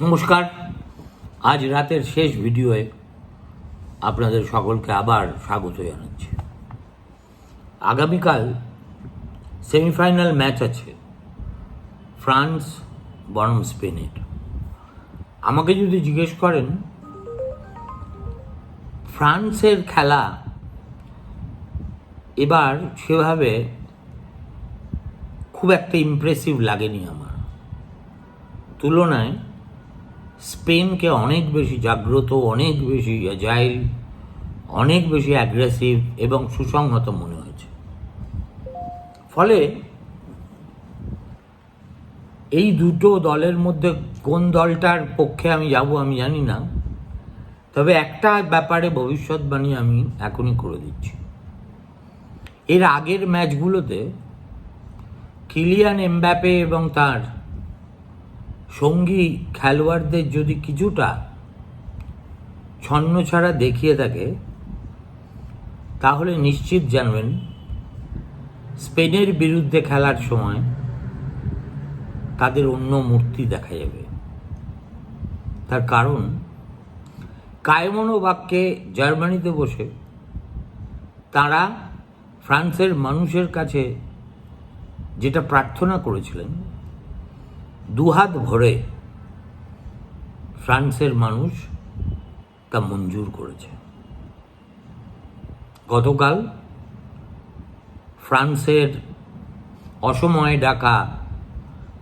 নমস্কার। আজ রাতের শেষ ভিডিওয়ে আপনাদের সকলকে আবার স্বাগত জানাচ্ছি। আগামীকাল সেমিফাইনাল ম্যাচ আছে ফ্রান্স বনাম স্পেনের। আমাকে যদি জিজ্ঞেস করেন, ফ্রান্সের খেলা এবার সেভাবে খুব একটা ইমপ্রেসিভ লাগেনি আমার। তুলনায় স্পেনকে অনেক বেশি জাগ্রত, অনেক বেশি অ্যাজাইল অনেক বেশি অ্যাগ্রেসিভ এবং সুসংহত মনে হয়েছে। ফলে এই দুটো দলের মধ্যে কোন দলটার পক্ষে আমি যাব আমি জানি না, তবে একটা ব্যাপারে ভবিষ্যৎবাণী আমি এখনই করে দিচ্ছি। এর আগের ম্যাচগুলোতে কিলিয়ান এমব্যাপে এবং তার সঙ্গী খেলোয়াড়দের যদি কিছুটা ছন্ন ছাড়া দেখিয়ে থাকে, তাহলে নিশ্চিত জানবেন স্পেনের বিরুদ্ধে খেলার সময় তাদের অন্য মূর্তি দেখা যাবে। তার কারণ কায়মনো বাক্যে জার্মানিতে বসে তারা ফ্রান্সের মানুষের কাছে যেটা প্রার্থনা করেছিলেন দুহাত ভরে ফ্রান্সের মানুষ তা মঞ্জুর করেছে। গতকাল ফ্রান্সের অসময়ে ডাকা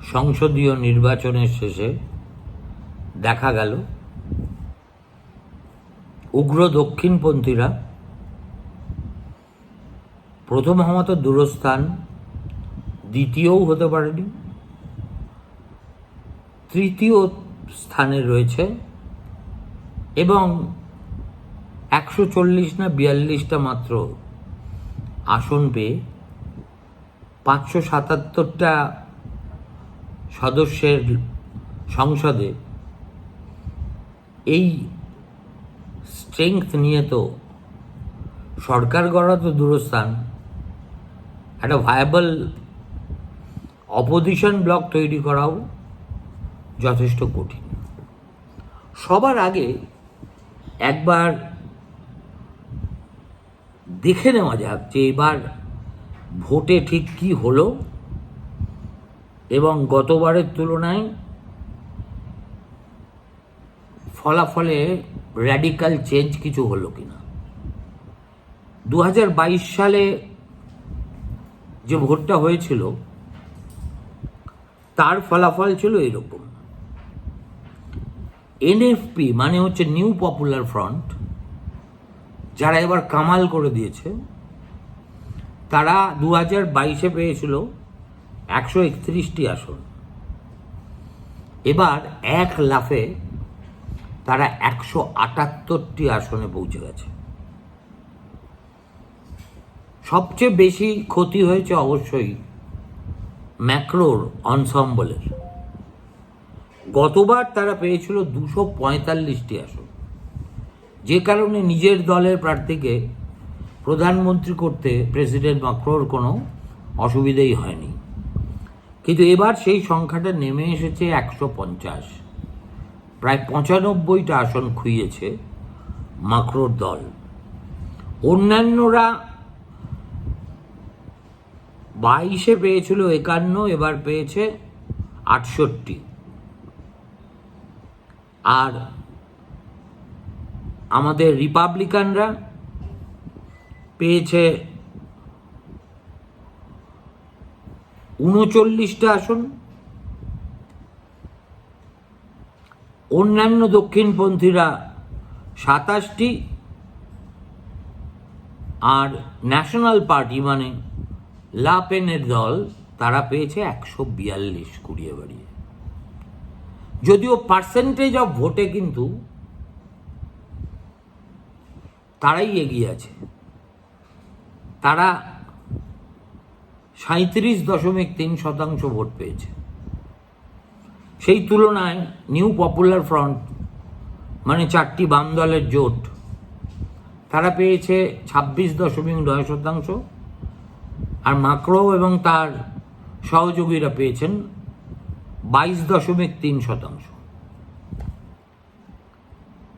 সংসদীয় নির্বাচনের শেষে দেখা গেল, উগ্র দক্ষিণপন্থীরা প্রথম হওয়া তো দূরস্থান, দ্বিতীয়ও হতে পারেনি। তৃতীয় স্থানে রয়েছে এবং একশো চল্লিশ না বিয়াল্লিশটা মাত্র আসন পেয়ে পাঁচশো সাতাত্তরটা সদস্যের সংসদে এই স্ট্রেংথ নিয়ে তো সরকার গড়া তো দূরস্থান। একটা ভায়াবল অপোজিশন ব্লক তৈরি করাও যথেষ্ট কঠিন। সবার আগে একবার দেখে নেওয়া যাক যে এবার ভোটে ঠিক কি হলো এবং গতবারের তুলনায় ফলাফলে র্যাডিক্যাল চেঞ্জ কিছু হলো কিনা। দু হাজার বাইশ সালে যে ভোটটা হয়েছিল, তার ফলাফল ছিল এরকম। এনএফপি মানে হচ্ছে নিউ পপুলার ফ্রন্ট যারা এবার কামাল করে দিয়েছে, তারা দু হাজার বাইশে পেয়েছিল একশো একত্রিশটি আসন। এবার এক লাফে তারা একশো আটাত্তরটি আসনে পৌঁছে গেছে। সবচেয়ে বেশি ক্ষতি হয়েছে অবশ্যই ম্যাক্রোর অনসম্বলের গতবার তারা পেয়েছিল দুশো পঁয়তাল্লিশটি আসন। যে কারণে নিজের দলের প্রার্থীকে প্রধানমন্ত্রী করতে প্রেসিডেন্ট মাক্রোর কোনো অসুবিধেই হয়নি। কিন্তু এবার সেই সংখ্যাটা নেমে এসেছে একশো পঞ্চাশ। প্রায় পঁচানব্বইটা আসন খুইয়েছে মাক্রোর দল। অন্যান্যরা বাইশে পেয়েছিল একান্ন, এবার পেয়েছে আটষট্টি। আর আমাদের রিপাবলিকানরা পেয়েছে উনচল্লিশটা আসন। অন্যান্য দক্ষিণপন্থীরা সাতাশটি আর ন্যাশনাল পার্টি মানে লাপেনের দল, তারা পেয়েছে একশো বিয়াল্লিশ কুড়িয়ে বাড়িয়ে। যদিও পার্সেন্টেজ অফ ভোটে কিন্তু তারাই এগিয়ে আছে। তারা সাঁত্রিশ দশমিক তিন শতাংশ ভোট পেয়েছে। সেই তুলনায় নিউ পপুলার ফ্রন্ট মানে চারটি বাম দলের জোট, তারা পেয়েছে ছাব্বিশ দশমিক নয় শতাংশ। আর মাক্রো এবং তার সহযোগীরা পেয়েছেন বাইশ দশমিক তিন শতাংশ।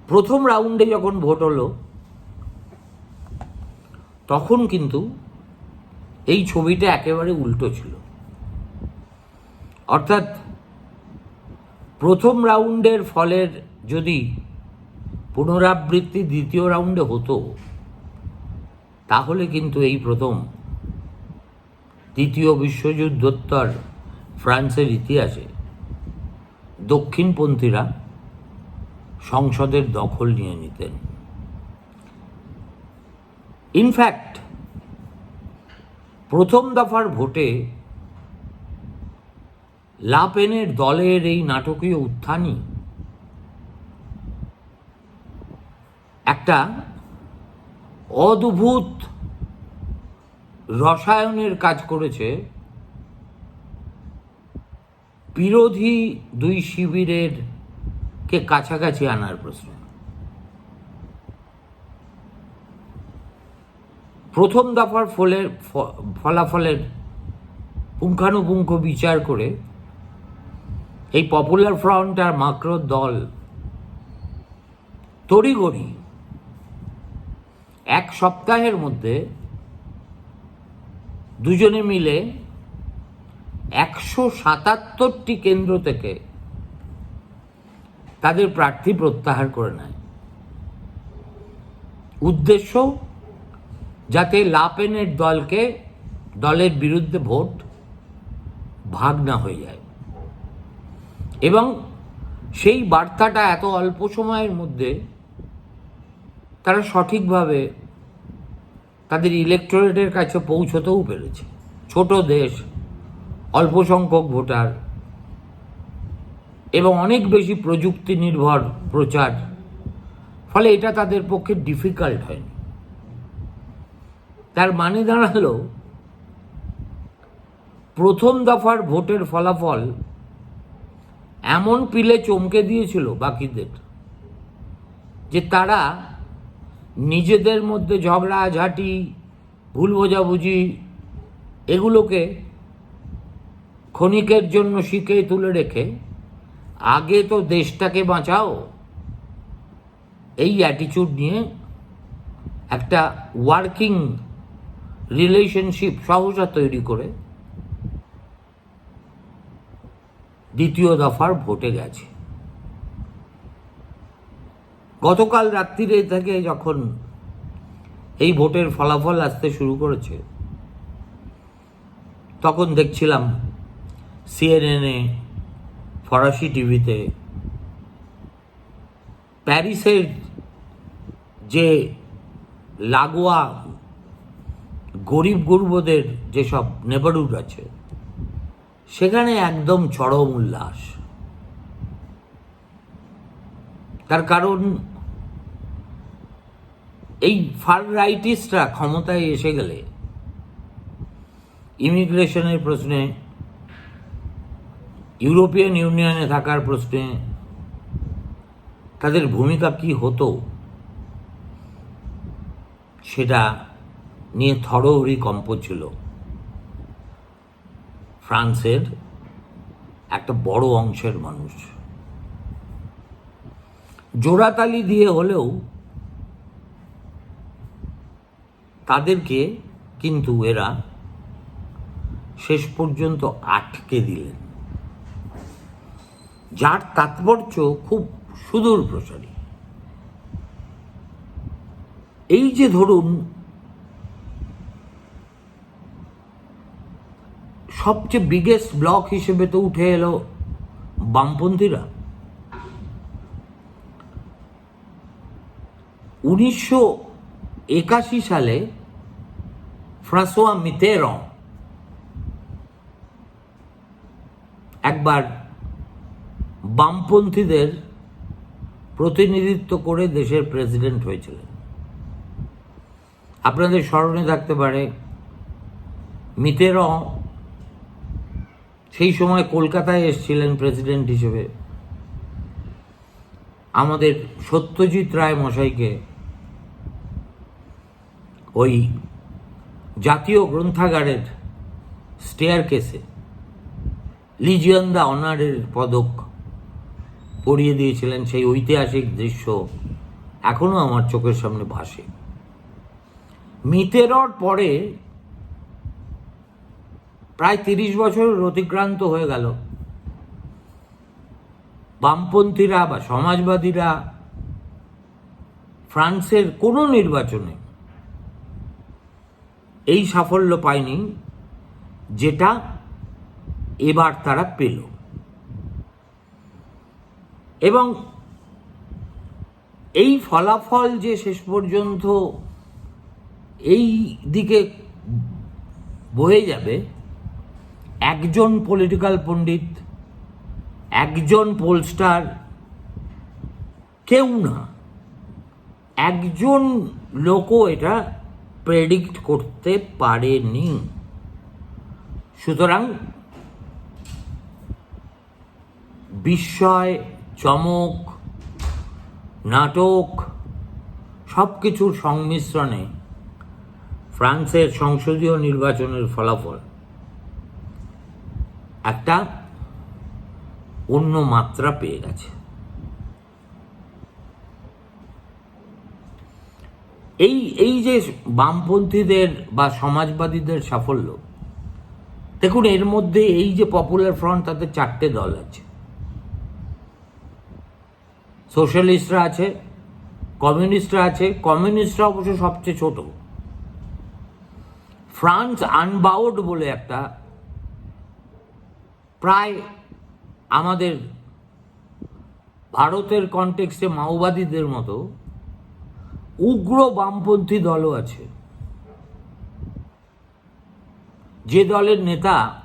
প্রথম রাউন্ডে যখন ভোট হলো, তখন কিন্তু এই ছবিটা একেবারে উল্টো ছিল। অর্থাৎ প্রথম রাউন্ডের ফলের যদি পুনরাবৃত্তি দ্বিতীয় রাউন্ডে হতো, তাহলে কিন্তু এই প্রথম দ্বিতীয় বিশ্বযুদ্ধোত্তর ফ্রান্সের ইতিহাসে দক্ষিণপন্থীরা সংসদের দখল নিয়ে নিতেন। ইনফ্যাক্ট প্রথম দফার ভোটে লাপেনের দলের এই নাটকীয় উত্থানই একটা অদ্ভুত রসায়নের কাজ করেছে বিরোধী দুই শিবিরের কে কাছাকাছি আনার প্রশ্ন। প্রথম দফার ফলের ফলাফলের পুঙ্খানুপুঙ্খ বিচার করে এই পপুলার ফ্রন্ট আর মাক্রোর দল তড়িগড়ি এক সপ্তাহের মধ্যে দুজনে মিলে একশো সাতাত্তরটি কেন্দ্র থেকে তাদের প্রার্থী প্রত্যাহার করে নেয়। উদ্দেশ্য, যাতে লাপেনের দলকে দলের বিরুদ্ধে ভোট ভাগ না হয়ে যায়। এবং সেই বার্তাটা এত অল্প সময়ের মধ্যে তারা সঠিকভাবে তাদের ইলেকটোরেটের কাছে পৌঁছতেও পেরেছে। ছোট দেশ অল্প সংখ্যক ভোটার এবং অনেক বেশি প্রযুক্তি নির্ভর প্রচার। ফলে এটা তাদের পক্ষে ডিফিকাল্ট হয়নি। তার মানে দাঁড়াল, প্রথম দফার ভোটের ফলাফল এমন পিলে চমকে দিয়েছিল বাকিদের যে তারা নিজেদের মধ্যে ঝগড়া, ঝাঁটি, ভুল বোঝাবুঝি এগুলোকে ক্ষণিকের জন্য শিখে তুলে রেখে, আগে তো দেশটাকে বাঁচাও। এই অ্যাটিচিউড নিয়ে একটা ওয়ার্কিং রিলেশনশিপ সহজা তৈরি করে দ্বিতীয় দফার ভোটে গেছে। গতকাল রাত্রিরে থেকে যখন এই ভোটের ফলাফল আসতে শুরু করেছে, তখন দেখছিলাম সিএনএনে ফরাসি টিভিতে, প্যারিসের যে লাগোয়া গরিব গুরবদের যেসব নেবারহুড আছে, সেখানে একদম চরম উল্লাস। তার কারণ, এই ফার রাইটিস্টরা ক্ষমতায় এসে গেলে, ইমিগ্রেশনের প্রশ্নে ইউরোপিয়ান ইউনিয়নে থাকার প্রশ্নে তাদের ভূমিকা কি হতো, সেটা নিয়ে থরহরি কম্প ছিল। ফ্রান্সের একটা বড় অংশের মানুষ। জোড়াতালি দিয়ে হলেও তাদেরকে কিন্তু এরা শেষ পর্যন্ত আটকে দিলেন। যার তাৎপর্য খুব সুদূর প্রসারী। এই যে ধরুন, সবচেয়ে বিগেস্ট ব্লক হিসেবে তো উঠে এলো বামপন্থীরা। উনিশশো একাশি সালে ফ্রাঁসোয়া মিতেরন একবার বামপন্থীদের প্রতিনিধিত্ব করে দেশের প্রেসিডেন্ট হয়েছিলেন। আপনাদের স্মরণে থাকতে পারে মিতের সেই সময় কলকাতায় এসেছিলেন প্রেসিডেন্ট হিসেবে। আমাদের সত্যজিৎ রায় মশাইকে ওই জাতীয় গ্রন্থাগারের স্টেয়ার কেসে লিজিয়ন দ্য অনারের পদক পরিয়ে দিয়েছিলেন সেই ঐতিহাসিক দৃশ্য এখনও আমার চোখের সামনে ভাসে। মিতেরর পরে প্রায় তিরিশ বছর অতিক্রান্ত হয়ে গেল। বামপন্থীরা বা সমাজবাদীরা ফ্রান্সের কোনো নির্বাচনে এই সাফল্য পায়নি, যেটা এবার তারা পেল। এবং এই ফলাফল যে শেষ পর্যন্ত এই দিকে বয়ে যাবে, একজন পলিটিক্যাল পণ্ডিত, একজন পোলস্টার কেউ না, একজন লোকও এটা প্রেডিক্ট করতে পারেনি। সুতরাং, বিস্ময় চমক, নাটক সব কিছুর সংমিশ্রণে ফ্রান্সের সংসদীয় নির্বাচনের ফলাফল একটা অন্য মাত্রা পেয়ে গেছে। এই এই যে বামপন্থীদের বা সমাজবাদীদের সাফল্য, দেখুন, এর মধ্যে এই যে পপুলার ফ্রন্ট তাতে চারটে দল আছে। সোশ্যালিস্টরা আছে, কমিউনিস্টরা আছে, কমিউনিস্টরা অবশ্য সবচেয়ে ছোট। ফ্রান্স আনবাউড বলে একটা, প্রায় আমাদের ভারতের কনটেক্সটে মাওবাদীদের মতো, উগ্র বামপন্থী দলও আছে। যে দলের নেতা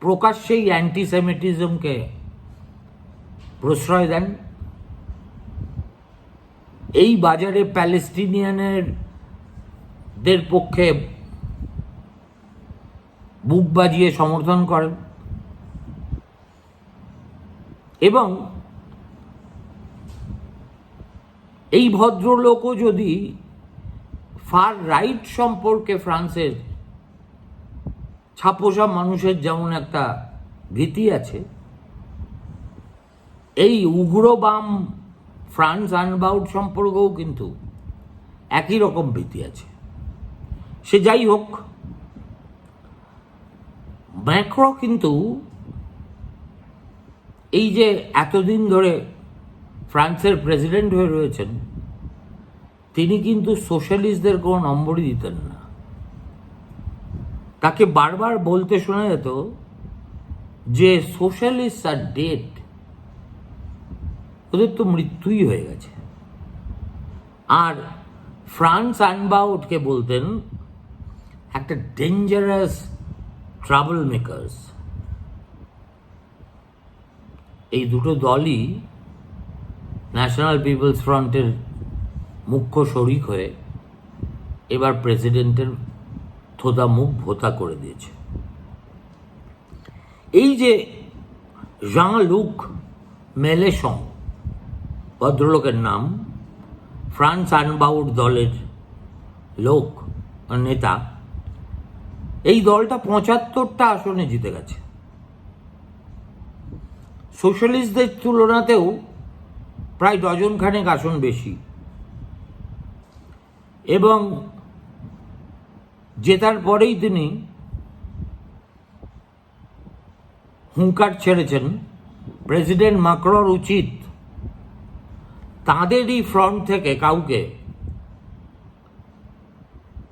প্রকাশ্যেই অ্যান্টিসেমিটিজমকে প্রশ্রয় দেন। এই বাজারে প্যালেস্টিনিয়ানের দের পক্ষে বুক বাজিয়ে সমর্থন করেন এবং এই ভদ্রলোকও যদি ফার রাইট সম্পর্কে ফ্রান্সের ছাপোষা মানুষের যেমন একটা ভীতি আছে এই উগ্রবাম ফ্রান্স আনবাউট সম্পর্কেও কিন্তু একই রকম ভীতি আছে। সে যাই হোক, ম্যাক্রো কিন্তু এই যে এতদিন ধরে ফ্রান্সের প্রেসিডেন্ট হয়ে রয়েছেন, তিনি কিন্তু সোশ্যালিস্টদের কোনো নম্বরই দিতেন না। তাকে বারবার বলতে শোনা যেত যে, সোশ্যালিস্ট আর ডেট ওদের তো মৃত্যুই হয়ে গেছে। আর ফ্রান্স আনবাউটকে বলতেন, একটা ডেঞ্জারাস ট্রাভেল মেকার্স এই দুটো দলই ন্যাশনাল পিপলস ফ্রন্টের মুখ্য শরিক হয়ে এবার প্রেসিডেন্টের থোদা মুখ ভোতা করে দিয়েছে। এই যে জাঁ লুক মেলেসং ভদ্রলোকের নাম ফ্রান্স আনবাউড দলের লোক, নেতা। এই দলটা পঁচাত্তরটা আসনে জিতে গেছে। সোশ্যালিস্টদের তুলনাতেও প্রায় ডজন খানেক আসন বেশি। এবং জেতার পরেই তিনি হুঙ্কার ছেড়েছেন। প্রেসিডেন্ট মাকড়র উচিত তাঁদেরই ফ্রন্ট থেকে কাউকে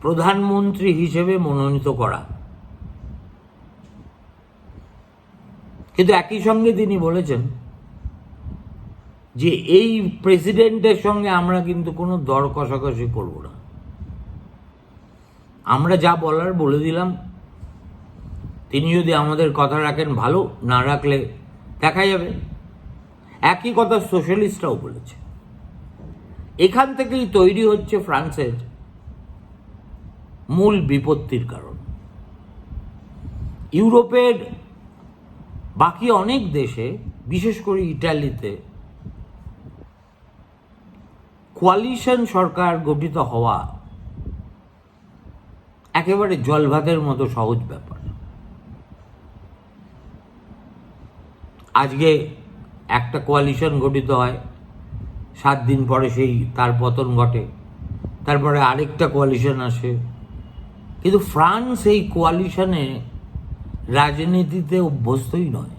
প্রধানমন্ত্রী হিসেবে মনোনীত করা। কিন্তু একই সঙ্গে তিনি বলেছেন যে এই প্রেসিডেন্টের সঙ্গে আমরা কিন্তু কোনো দর কষাকষি করব না। আমরা যা বলার বলে দিলাম, তিনি যদি আমাদের কথা রাখেন ভালো, না রাখলে দেখা যাবে। একই কথা সোশ্যালিস্টরাও বলেছে। এখান থেকেই তৈরি হচ্ছে ফ্রান্সের মূল বিপত্তির কারণ। ইউরোপের বাকি অনেক দেশে, বিশেষ করে ইটালিতে, কোয়ালিশন সরকার গঠিত হওয়া একেবারে জলভাতের মতো সহজ ব্যাপার। আজকে একটা কোয়ালিশন গঠিত হয় সাত দিন পরে সেই তার পতন ঘটে। তারপরে আরেকটা কোয়ালিশন আসে। কিন্তু ফ্রান্স এই কোয়ালিশনে রাজনীতিতে অভ্যস্তই নয়।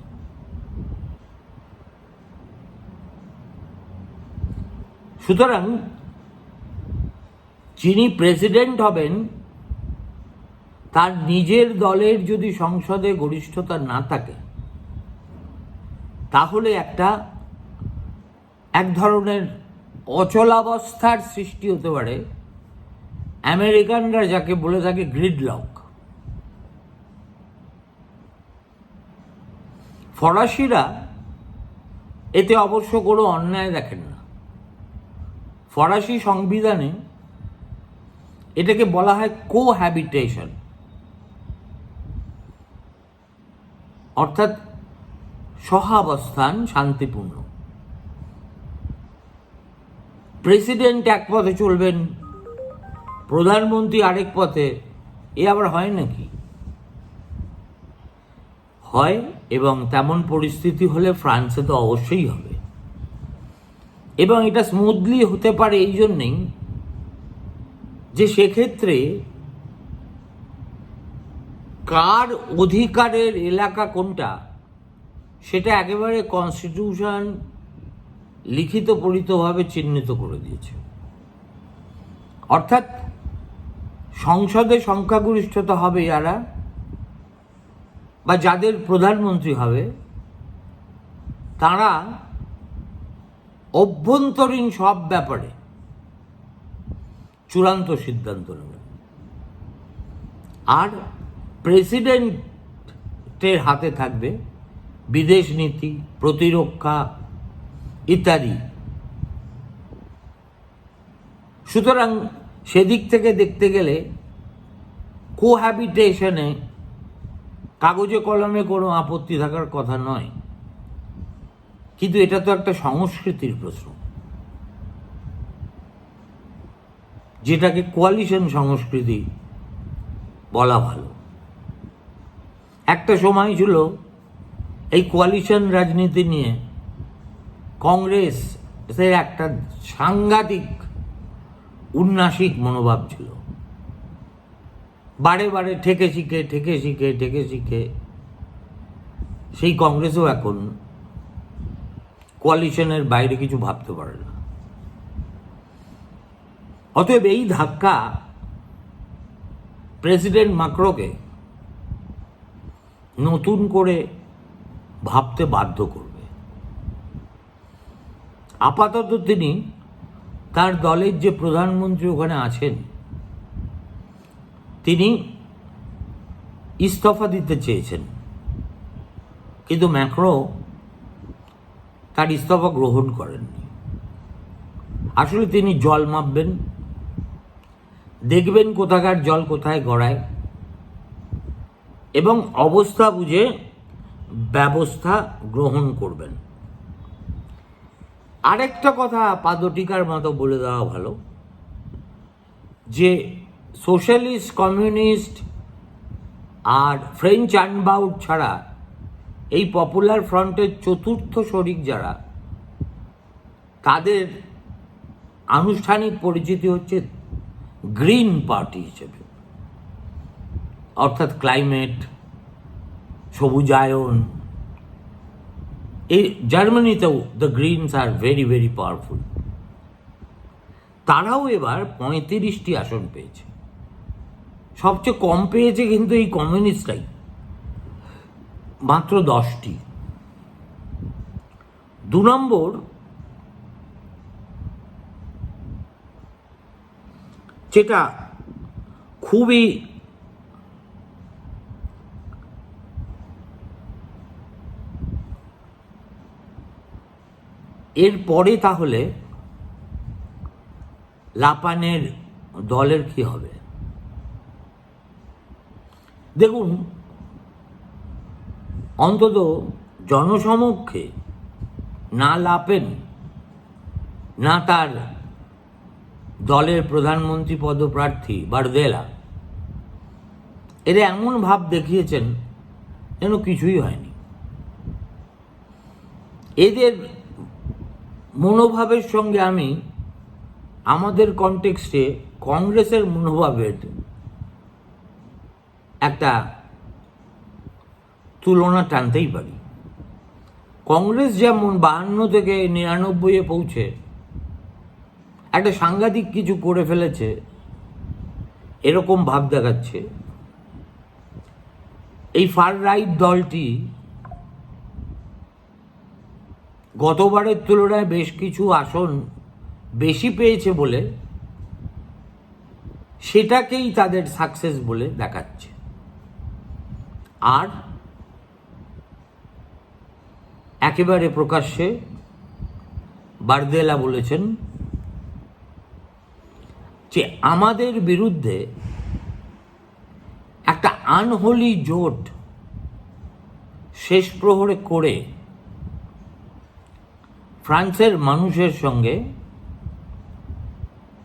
সুতরাং যিনি প্রেসিডেন্ট হবেন, তার নিজের দলের যদি সংসদে গরিষ্ঠতা না থাকে, তাহলে একটা এক ধরনের অচলাবস্থার সৃষ্টি হতে পারে আমেরিকানরা যাকে বলে থাকে গ্রিডলক ফরাসিরা এতে অবশ্য কোনো অন্যায় দেখেন না। ফরাসি সংবিধানে এটাকে বলা হয় কোহ্যাবিটেশন অর্থাৎ সহাবস্থান শান্তিপূর্ণ। প্রেসিডেন্ট এক পথে চলবেন, প্রধানমন্ত্রী আরেক পথে, এ আবার হয় নাকি? হয় এবং তেমন পরিস্থিতি হলে ফ্রান্সে তো অবশ্যই হবে। এবং এটা স্মুথলি হতে পারে এই জন্যেই যে সেক্ষেত্রে কার অধিকারের এলাকা কোনটা, সেটা একেবারে কনস্টিটিউশন লিখিত পরিতভাবে চিহ্নিত করে দিয়েছে। অর্থাৎ সংসদে সংখ্যাগরিষ্ঠতা হবে যারা বা যাদের প্রধানমন্ত্রী হবে, তারা অভ্যন্তরীণ সব ব্যাপারে চূড়ান্ত সিদ্ধান্ত নেবেন আর প্রেসিডেন্টের হাতে থাকবে বিদেশ নীতি, প্রতিরক্ষা ইত্যাদি। সুতরাং সেদিক থেকে দেখতে গেলে কোহ্যাবিটেশনে কাগজে কলমে কোনো আপত্তি থাকার কথা নয়। কিন্তু এটা তো একটা সংস্কৃতির প্রশ্ন। যেটাকে কোয়ালিশন সংস্কৃতি বলা ভালো। একটা সময় ছিল এই কোয়ালিশন রাজনীতি নিয়ে কংগ্রেস এর একটা সাংঘাতিক, উন্নাসিক মনোভাব ছিল। বারে বারে ঠেকে শিখে ঠেকে শিখে ঠেকে শিখে সেই কংগ্রেসও এখন কোয়ালিশনের বাইরে কিছু ভাবতে পারে না। অতএব এই ধাক্কা প্রেসিডেন্ট মাক্রোকে নতুন করে ভাবতে বাধ্য করবে। আপাতত তিনি তার দলের যে প্রধানমন্ত্রী ওখানে আছেন, তিনি ইস্তফা দিতে চেয়েছেন। কিন্তু ম্যাক্রো তার ইস্তফা গ্রহণ করেননি। আসলে তিনি জল মাপবেন, দেখবেন কোথাকার জল কোথায় গড়ায়, এবং অবস্থা বুঝে ব্যবস্থা গ্রহণ করবেন। আরেকটা কথা পাদটিকার মতো বলে দেওয়া ভালো, যে সোশ্যালিস্ট, কমিউনিস্ট আর ফ্রেঞ্চ আনবাউট ছাড়া এই পপুলার ফ্রন্টের চতুর্থ শরিক যারা, তাদের আনুষ্ঠানিক পরিচিতি হচ্ছে গ্রিন পার্টি হিসেবে। অর্থাৎ ক্লাইমেট, সবুজায়ন এই জার্মানিতেও দ্য গ্রিনস আর ভেরি ভেরি পাওয়ারফুল তারাও এবার পঁয়ত্রিশটি আসন পেয়েছে। সবচেয়ে কম পেয়েছে কিন্তু এই কমিউনিস্টরাই। মাত্র দশটি। দু নম্বর যেটা খুবই এরপরে তাহলে লাপানের দলের কি হবে? দেখুন, অন্তত জনসমক্ষে না লাপেন, না তার দলের প্রধানমন্ত্রী পদপ্রার্থী বারদেলা। এরা এমন ভাব দেখিয়েছেন যেন কিছুই হয়নি। এদের মনোভাবের সঙ্গে আমি আমাদের কনটেক্সটে কংগ্রেসের মনোভাবের একটা তুলনা টানতেই পারি। কংগ্রেস যেমন বাহান্ন থেকে নিরানব্বইয়ে পৌঁছে, একটা সাংঘাতিক কিছু করে ফেলেছে, এরকম ভাব দেখাচ্ছে। এই ফার রাইট দলটি গতবারের তুলনায় বেশ কিছু আসন বেশি পেয়েছে বলে সেটাকেই তাদের সাকসেস বলে দেখাচ্ছে। আর একেবারে প্রকাশ্যে বারদেলা বলেছেন যে আমাদের বিরুদ্ধে একটা আনহোলি জোট শেষ প্রহরে করে ফ্রান্সের মানুষের সঙ্গে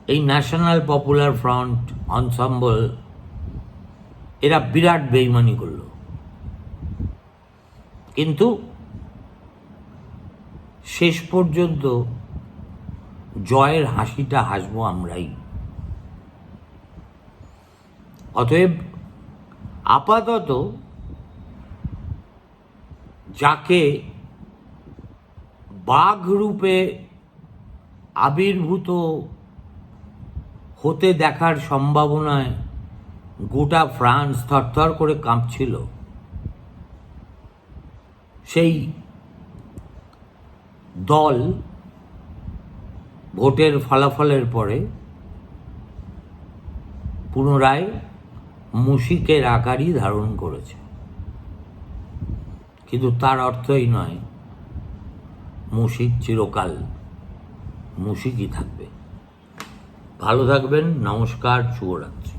এই ন্যাশনাল পপুলার ফ্রন্ট অনসাম্বল এরা বিরাট বেইমানি করল। কিন্তু শেষ পর্যন্ত জয়ের হাসিটা হাসবো আমরাই। অতএব আপাতত যাকে বাঘ রূপে আবির্ভূত হতে দেখার সম্ভাবনায় গোটা ফ্রান্স থরথর করে কাঁপছিল। সেই দল ভোটের ফলাফলের পরে পুনরায় মুশিকের আকারই ধারণ করেছে। কিন্তু তার অর্থই নয় মুশিক চিরকাল মুশিকই থাকবে। ভালো থাকবেন নমস্কার শুভরাত্রি।